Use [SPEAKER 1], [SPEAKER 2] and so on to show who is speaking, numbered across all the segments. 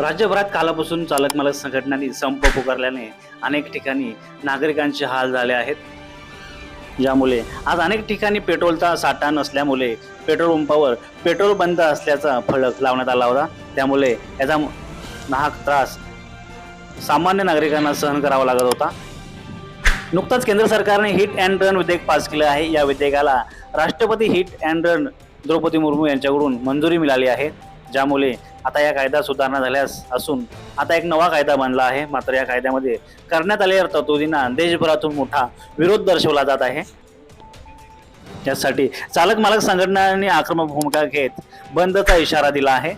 [SPEAKER 1] राज्यभरात कालापासून चालक मालक संघटनांनी संप पुकारल्याने अनेक ठिकाणी नागरिकांचे हाल झाले आहेत. ज्यामुळे आज अनेक ठिकाणी पेट्रोलचा साठा नसल्यामुळे पेट्रोल पंपावर पेट्रोल बंद असल्याचा फलक लावण्यात आला होता. त्यामुळे याचा नाहक त्रास सामान्य नागरिकांना सहन करावा लागत होता. नुकताच केंद्र सरकारने हिट अँड रन विधेयक पास केलं आहे. या विधेयकाला राष्ट्रपती hit and run Droupadi Murmu यांच्याकडून मंजुरी मिळाली आहे. ज्यामुळे आता या कायदा सुधारणा झाल्यास असून आता एक नवा कायदा बनला आहे मात्र या कायद्यामध्ये करण्यात आलेल्या तरतुदींना देशभरातून मोठा विरोध दर्शवला जात आहे. यासाठी चालक मालक संघटनांनी आक्रमक भूमिका घेत बंदचा इशारा दिला आहे.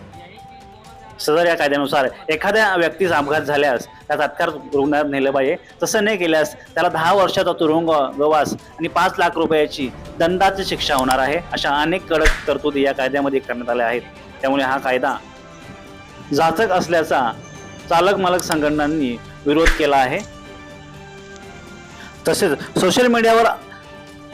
[SPEAKER 1] सदर या कायद्यानुसार एखाद्या व्यक्तीस अपघात झाल्यास त्या तात्काळ रुग्णालयात नेलं पाहिजे. तसं नाही केल्यास त्याला दहा वर्षाचा तुरुंगवास आणि पाच लाख रुपयाची दंडाची शिक्षा होणार आहे अशा अनेक कडक तरतुदी या कायद्यामध्ये करण्यात आल्या आहेत. त्यामुळे हा कायदा जाचक असल्याचा चालक मालक संघटनांनी विरोध केला आहे. तसेच सोशल मीडियावर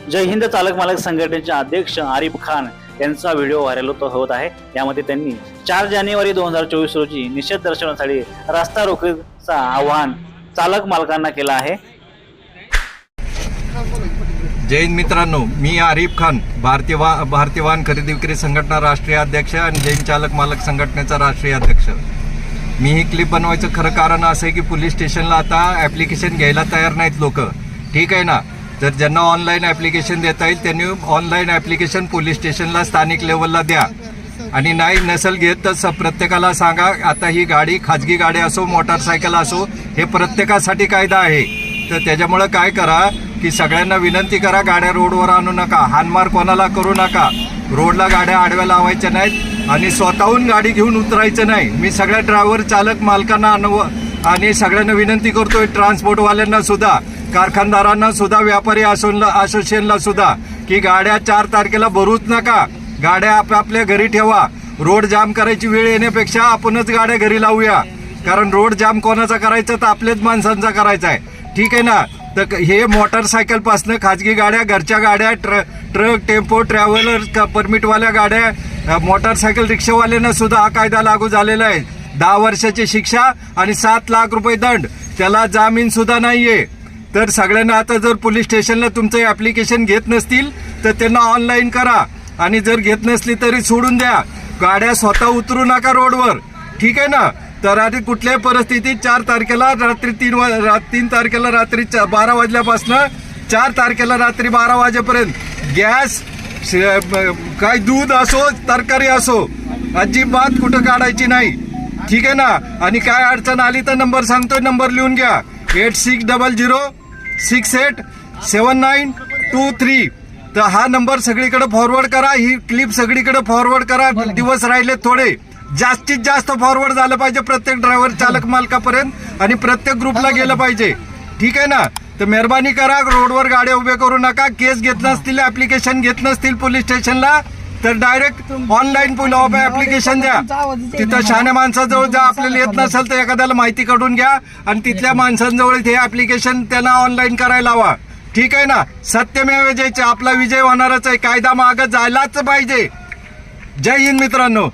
[SPEAKER 1] जय हिंद चालक मालक संघटनेचे अध्यक्ष आरिफ खान यांचा व्हिडिओ व्हायरल होत होत आहे. यामध्ये त्यांनी चार जानेवारी दोन हजार चोवीस रोजी निषेध दर्शनासाठी रस्ता रोखीचा आवाहन चालक मालकांना केलं आहे.
[SPEAKER 2] जैन मित्रांनो मी आरिफ खान भारतीय वा भारतीय वाहन खरेदी विक्री संघटना राष्ट्रीय अध्यक्ष आणि जैन चालक मालक संघटनेचा राष्ट्रीय अध्यक्ष. मी ही क्लिप बनवायचं खरं कारण असं आहे की पोलीस स्टेशनला आता ॲप्लिकेशन घ्यायला तयार नाहीत लोक. ठीक आहे ना? जर ज्यांना ऑनलाईन ॲप्लिकेशन देता येईल त्यांनी ऑनलाईन ॲप्लिकेशन पोलीस स्टेशनला स्थानिक लेवलला द्या. आणि नाही नसेल घेत तर स- प्रत्येकाला सांगा आता ही गाडी खाजगी गाडी असो मोटारसायकल असो हे प्रत्येकासाठी कायदा आहे. तर त्याच्यामुळं काय करा की सगळ्यांना विनंती करा गाड्या रोडवर आणू नका हानमार कोणाला करू नका. रोडला गाड्या आडव्या लावायच्या नाहीत आणि स्वतःहून गाडी घेऊन उतरायचं नाही. मी सगळ्या ड्रायव्हर चालक मालकांना अनुभव आणि सगळ्यांना विनंती करतोय ट्रान्सपोर्टवाल्यांना सुद्धा कारखानदारांना सुद्धा व्यापारी असोनला असोसिएशनला सुद्धा की गाड्या चार तारखेला भरूच नका. गाड्या आपापल्या घरी ठेवा. रोड जाम करायची वेळ येण्यापेक्षा आपणच गाड्या घरी लावूया. कारण रोड जाम कोणाचा करायचा तर आपल्याच माणसांचा करायचा आहे. ठीक आहे ना? तर हे मोटरसायकलपासनं खाजगी गाड्या घरच्या गाड्या ट्र ट्रक टेम्पो ट्रॅव्हलर परमिटवाल्या गाड्या मोटरसायकल रिक्षावाल्यांना सुद्धा हा कायदा लागू झालेला आहे. दहा वर्षाची शिक्षा आणि सात लाख रुपये दंड. त्याला जामीन सुद्धा नाहीये. तर सगळ्यांना आता जर पोलीस स्टेशनला तुमचं ॲप्लिकेशन घेत नसतील तर त्यांना ऑनलाईन करा. आणि जर घेत नसली तरी सोडून द्या. गाड्या स्वतः उतरू नका रोडवर ठीक आहे ना? तर आधी कुठल्याही परिस्थितीत चार तारखेला रात्री तीन वा रा- तीन तारखेला रात्री चा- बारा वाजल्यापासनं चार तारखेला रात्री बारा वाजेपर्यंत गॅस काय दूध असो तरकारी असो अजिबात कुठं काढायची नाही. ठीक आहे ना? आणि काय अडचण आली तर नंबर सांगतोय नंबर लिहून घ्या. Eight six double zero six eight seven nine two three तर हा नंबर सगळीकडे फॉरवर्ड करा ही क्लिप सगळीकडे फॉरवर्ड करा. दिवस राहिले थोडे. जास्तीत जास्त फॉरवर्ड झालं पाहिजे प्रत्येक ड्रायव्हर चालक मालकापर्यंत आणि प्रत्येक ग्रुपला गेलं पाहिजे. ठीक आहे ना? तर मेहरबानी करा रोडवर गाड्या उभ्या करू नका केस घेत नसतील ऍप्लिकेशन घेत नसतील पोलीस स्टेशनला तर डायरेक्ट ऑनलाईन ऍप्लिकेशन द्या. तिथं शहाण्या माणसाजवळ जर आपल्याला येत नसेल तर एखाद्याला माहिती काढून घ्या आणि तिथल्या माणसांजवळ ते ऍप्लिकेशन त्यांना ऑनलाईन करायला लावा. ठीक आहे ना? सत्यमेव विजयचे आपला विजय होणारच आहे. कायदा मागं जायलाच पाहिजे. जय हिंद मित्रांनो.